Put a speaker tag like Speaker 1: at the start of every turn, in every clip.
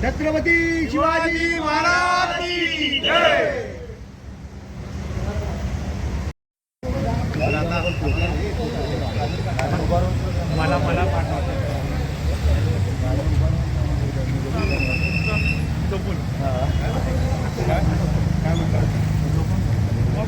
Speaker 1: छत्रपती शिवाजी महाराज मला जय! मला मला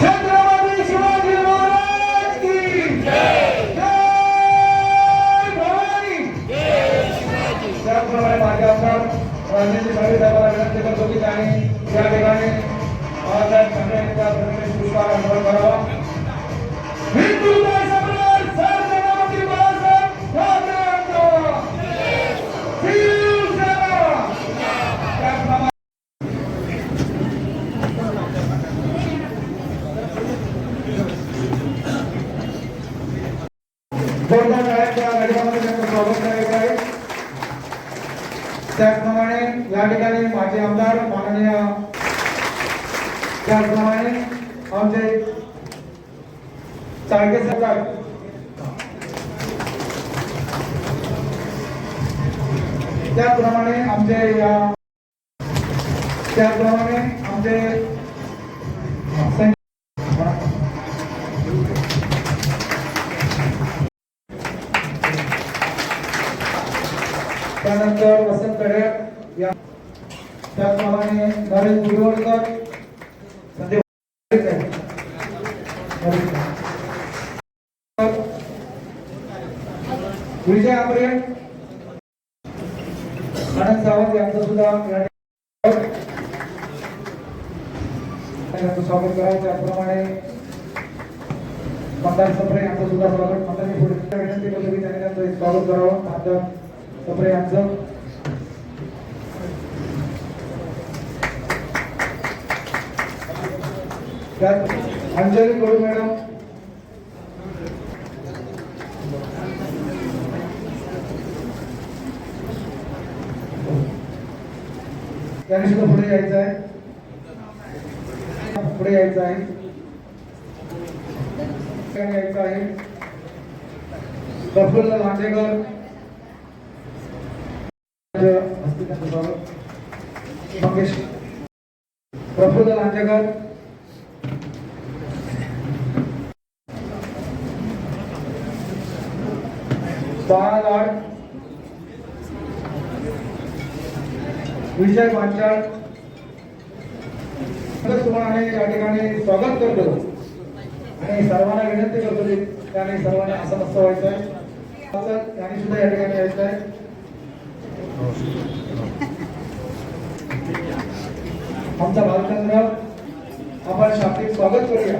Speaker 1: छत्रपती शिवाजी महाराज की जय जय भवानी त्याचप्रमाणे माझ्या आमदार राजनीती भावी साहेबांना विनंती करतो की त्यांनी या ठिकाणी बाळासाहेब ठाकरे यांच्या प्रतिमेस पुष्पहार अर्पण करावा हिंदुत्व त्याचप्रमाणे या ठिकाणी माझे आमदार माननीय त्याचप्रमाणे आमचे चाळके सरकार. त्याचप्रमाणे आमचे या त्याचप्रमाणे आमचे त्यानंतर वसंत कडे या त्याचप्रमाणे नरेश गुरुवडकर संदीप विजय आंबरे आनंद सावंत यांचं सुद्धा या स्वागत करावं त्याचप्रमाणे मतदार सप्रे यांचं सुद्धा स्वागत. मतदार विनंती करतो की त्यांनी त्यांचं स्वागत करावं. मतदार सप्रे यांचं त्यात अंजली कडू मॅडम. त्यांनी सुद्धा पुढे यायचं आहे. पुढे यायचं आहे. यायचं आहे. प्रफुल्ल लांडेकर. मंगेश प्रफुल्ल लांडेकर बाळा विजय पांचाळ तुम्हाला या ठिकाणी स्वागत करतो. आणि सर्वांना विनंती करतो त्याने सर्वांना असं मस्त व्हायचं आहे असं सुद्धा या ठिकाणी यायचं आहे आमचा भालचंद्र आपण शाब्दिक स्वागत करूया.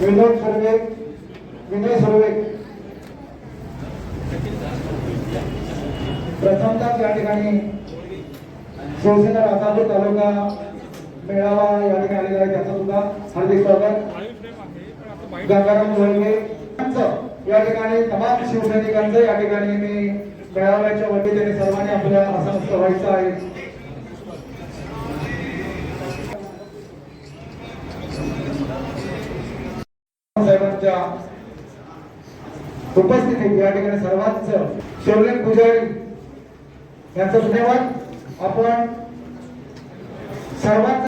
Speaker 1: विनोद सुर्वे विनय सुर्वे. प्रथमतः या ठिकाणी शिवसेना राजापूर तालुका मेळावा या ठिकाणी आलेला आहे. त्याचं सुद्धा हार्दिक स्वागत. गंगाराम वळगे या ठिकाणी तमाम शिवसैनिकांचं या ठिकाणी मी मेळाव्याच्या वतीने सर्वांनी आपल्या असंस्थ व्हायचं आहे. साहेबांच्या उपस्थितीत या ठिकाणी सर्वांच शिवलिंग पुजारी यांचा धन्यवाद आपण सर्वांचं